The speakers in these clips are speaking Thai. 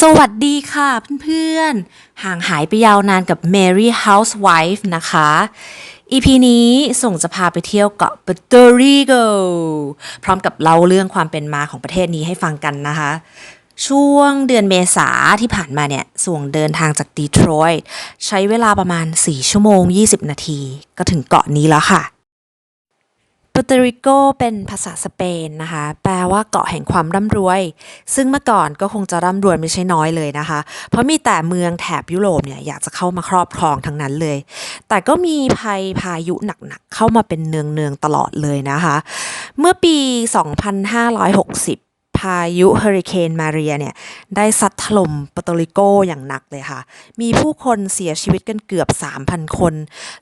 สวัสดีค่ะเพื่อนๆ ห่างหายไปยาวนานกับ Mary Housewife นะคะ EP นี้ส่งจะพาไปเที่ยวเกาะ Puerto Rico พร้อมกับเล่าเรื่องความเป็นมาของประเทศนี้ให้ฟังกันนะคะ ช่วงเดือนเมษาที่ผ่านมาเนี่ย ส่วงเดินทางจากดีทรอยต์ใช้เวลาประมาณ 4 ชั่วโมง 20 นาที ก็ถึงเกาะนี้แล้วค่ะ ป u เตริโกเป็นภาษาสเปนนะคะ แปลว่าเกาะแห่งความร่ำรวย ซึ่งเมื่อก่อนก็คงจะร่ำรวยไม่ใช่น้อยเลยนะคะ เพราะมีแต่เมืองแถบยุโรปเนี่ยอยากจะเข้ามาครอบครองทั้งนั้นเลย แต่ก็มีภัยพายุหนักๆเข้ามาเป็นเนืองๆตลอดเลยนะคะ เมื่อปี 2560 พายุเฮอริเคนมาเรียเนี่ยได้ซัดถล่มปอร์โตริโกอย่างหนักเลยค่ะ มีผู้คนเสียชีวิตกันเกือบ 3,000 คน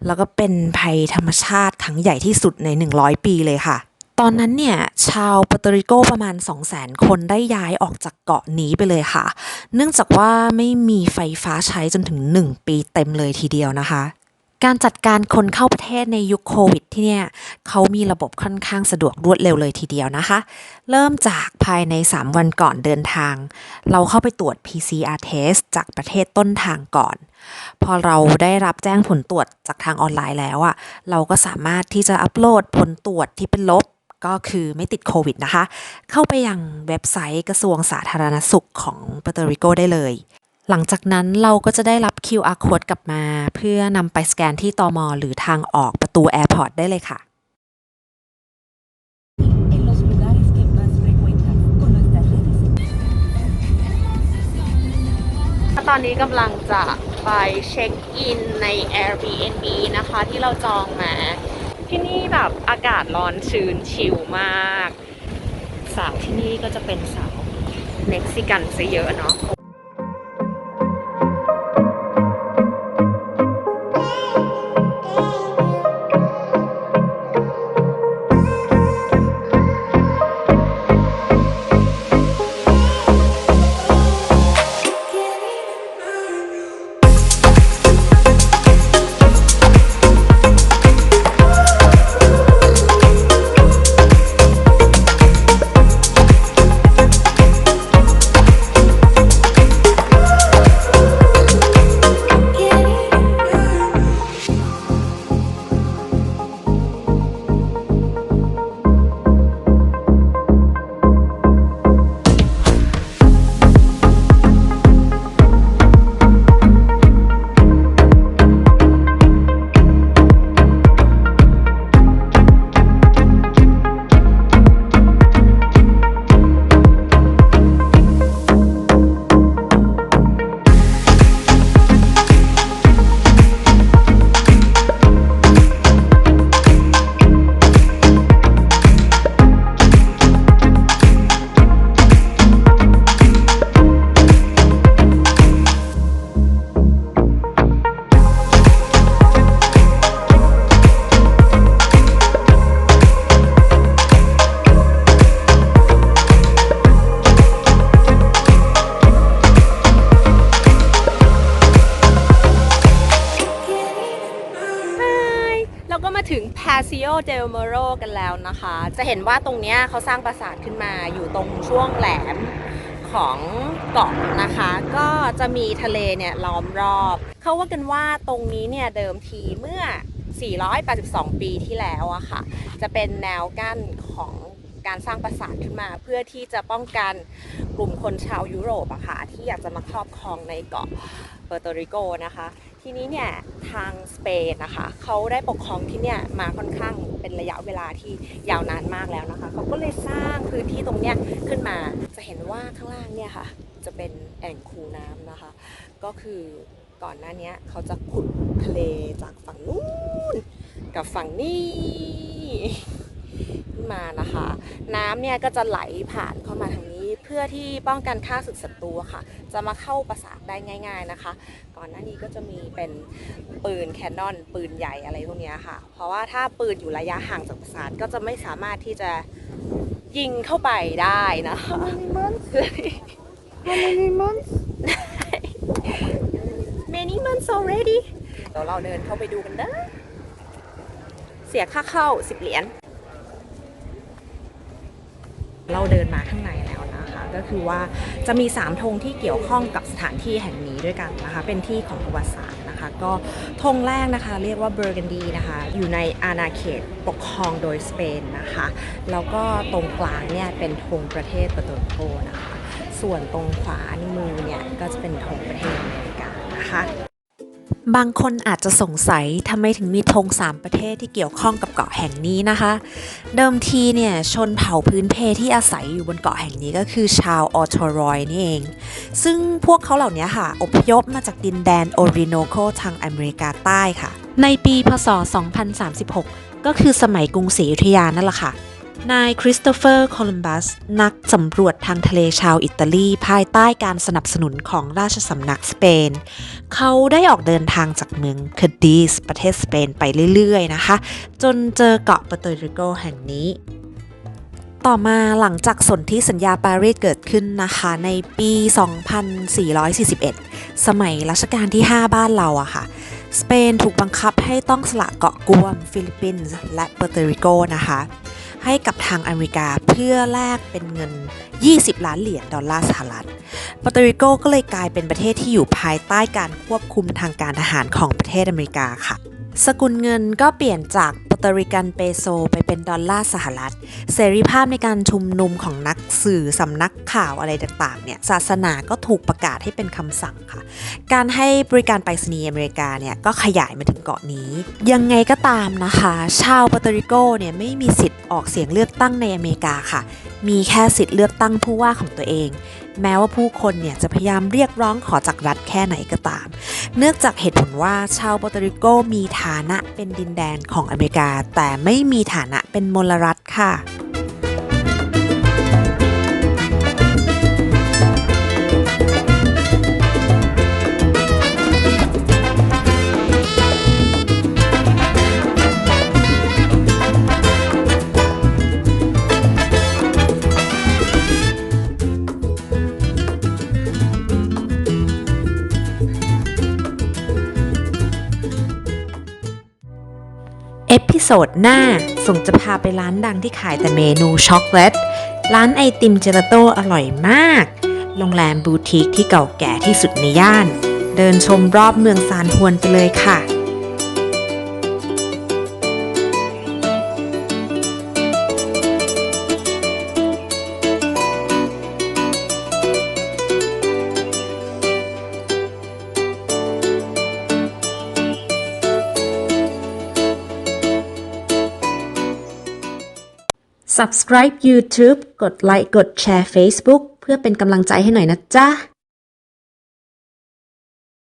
แล้วก็เป็นภัยธรรมชาติครั้งใหญ่ที่สุดใน 100 ปีเลยค่ะตอนนั้นเนี่ยชาวปอร์โตริโกประมาณ 200,000 คนได้ย้ายออกจากเกาะนี้ไปเลยค่ะ เนื่องจากว่าไม่มีไฟฟ้าใช้จนถึง 1 ปีเต็มเลยทีเดียวนะคะ การจัดการคนเข้าประเทศในยุคโควิดที่เนี่ยเขามีระบบค่อนข้างสะดวกรวดเร็วเลยทีเดียวนะคะ เริ่มจากภายใน 3 วันก่อนเดินทาง เราเข้าไปตรวจ PCR test จากประเทศต้นทางก่อน พอเราได้รับแจ้งผลตรวจจากทางออนไลน์แล้วอะเราก็สามารถที่จะอัปโหลดผลตรวจที่เป็นลบก็คือไม่ติดโควิดนะคะ เข้าไปยังเว็บไซต์กระทรวงสาธารณสุขของป u เตริโกได้เลย หลังจากนั้นเราก็จะได้รับ QR code กลับมา เพื่อนำไปสแกนที่ตอมหรือทางออกประตูแอร์พอร์ตได้เลยค่ะ en los lugares que más frecuentas con nuestras redes ตอนนี้กำลังจะไปเช็คอินใน Airbnb นะคะ ที่เราจองมา ที่นี่แบบอากาศร้อนชื้นชิลมากสาวที่นี่ก็จะเป็นสาวเม็กซิกันซะเยอะเนาะเร Paseo del Moro กันแล้วนะคะ จะเห็นว่าตรงนี้เขาสร้างปราสาทขึ้นมาอยู่ตรงช่วงแหลมของเกาะนะคะ ก็จะมีทะเลเนี่ยล้อมรอบ เขาว่ากันว่าตรงนี้เนี่ยเดิมทีเมื่อ 482 ปีที่แล้วอะค่ะ จะเป็นแนวกั้นของการสร้างปราสาทขึ้นมาเพื่อที่จะป้องกันกลุ่มคนชาวยุโรปอะค่ะที่อยากจะมาครอบครองในเกาะเปอร์โตริโกนะคะ ทีนี้เนี่ยทางสเปนนะคะเขาได้ปกครองที่เนี่ยมาค่อนข้างเป็นระยะเวลาที่ยาวนานมากแล้วนะคะเขาก็เลยสร้างพื้นที่ตรงเนี้ยขึ้นมาจะเห็นว่าข้างล่างเนี่ยค่ะ จะเป็นแอ่งคูน้ำนะคะ ก็คือก่อนหน้านี้เขาจะขุดทะเลจากฝั่งนู้นกับฝั่งนี้ขึ้นมานะคะ น้ำเนี่ยก็จะไหลผ่านเข้ามาทางนี้ เพื่อที่ป้องกันค่าศึกศัตรูอะค่ะ จะมาเข้าปราสาทได้ง่าย ๆนะคะ ก่อนหน้านี้ก็จะมีเป็นปืนแคนนอน ปืนใหญ่อะไรพวกเนี้ยค่ะ เพราะว่าถ้าปืนอยู่ระยะห่างจากปราสาทก็จะไม่สามารถที่จะยิงเข้าไปได้นะคะ How many months? many months already เดี๋ยวเราเดินเข้าไปดูกันนะ เสียค่าเข้า10เหรียญ เราเดินมาข้างในแล้วนะคะ ก็คือว่าจะมี 3 ธงที่เกี่ยวข้องกับสถานที่แห่งนี้ด้วยกันนะคะ เป็นที่ของประวัติศาสตร์นะคะ ก็ธงแรกนะคะเรียกว่าเบอร์กันดีนะคะ อยู่ในอาณาเขตปกครองโดยสเปนนะคะ แล้วก็ตรงกลางเนี่ยเป็นธงประเทศปโตรโกนะคะ ส่วนตรงขวานมือเนี่ยก็จะเป็นธงประเทศอเมริกานะคะ บางคนอาจจะสงสัยทำไมถึงมีธงสามประเทศที่เกี่ยวข้องกับเกาะแห่งนี้นะคะ เดิมทีเนี่ยชนเผ่าพื้นเพที่อาศัยอยู่บนเกาะแห่งนี้ก็คือชาวออทรอยนี่เอง ซึ่งพวกเขาเหล่านี้ค่ะ อพยพมาจากดินแดนโอริโนโคทางอเมริกาใต้ค่ะ ในปีพศ 2036 ก็คือสมัยกรุงศรีอยุธยานั่นแหละค่ะ นายคริสโตเฟอร์ โคลัมบัส นักสำรวจทางทะเลชาวอิตาลี ภายใต้การสนับสนุนของราชสำนักสเปน เขาได้ออกเดินทางจากเมืองคดิสประเทศสเปนไปเรื่อยๆนะคะ จนเจอเกาะเปอร์โตริโกแห่งนี้ ต่อมาหลังจากสนธิสัญญาปารีสเกิดขึ้นนะคะในปี 2441 สมัยรัชกาลที่ 5 บ้านเราอะค่ะสเปนถูกบังคับให้ต้องสละเกาะกวม ฟิลิปปินส์และเปอร์โตริโกนะคะ ให้กับทางอเมริกาเพื่อแลกเป็นเงิน 20 ล้านเหรียญดอลลาร์สหรัฐปอร์ตริโกก็เลยกลายเป็นประเทศที่อยู่ภายใต้การควบคุมทางการทหารของประเทศอเมริกาค่ะ สกุลเงินก็เปลี่ยนจาก ตริกันเปโซไปเป็นดอลลาร์สหรัฐ เสรีภาพในการชุมนุมของนักสื่อสำนักข่าวอะไรต่างๆเนี่ยศาสนาก็ถูกประกาศให้เป็นคำสั่งค่ะ การให้บริการไปรษณีย์อเมริกาเนี่ยก็ขยายมาถึงเกาะนี้ ยังไงก็ตามนะคะ ชาวปอร์โตริโกเนี่ยไม่มีสิทธิ์ออกเสียงเลือกตั้งในอเมริกาค่ะ มีแค่สิทธิ์เลือกตั้งผู้ว่าของตัวเอง แม้ว่าผู้คนเนี่ยจะพยายามเรียกร้องขอจากรัฐแค่ไหนก็ตาม เนื่องจากเหตุผลว่าชาวปอร์ตริโกมีฐานะเป็นดินแดนของอเมริกา แต่ไม่มีฐานะเป็นมลรัฐค่ะ เอพิโซดหน้าส่งจะพาไปร้านดังที่ขายแต่เมนูช็อกโกแลต ร้านไอติมเจลาโต้อร่อยมาก โรงแรมบูติกที่เก่าแก่ที่สุดในย่าน เดินชมรอบเมืองซานฮวนไปเลยค่ะ Subscribe YouTube กดไลค์ กดแชร์ Facebook เพื่อเป็นกำลังใจให้หน่อยนะจ๊ะ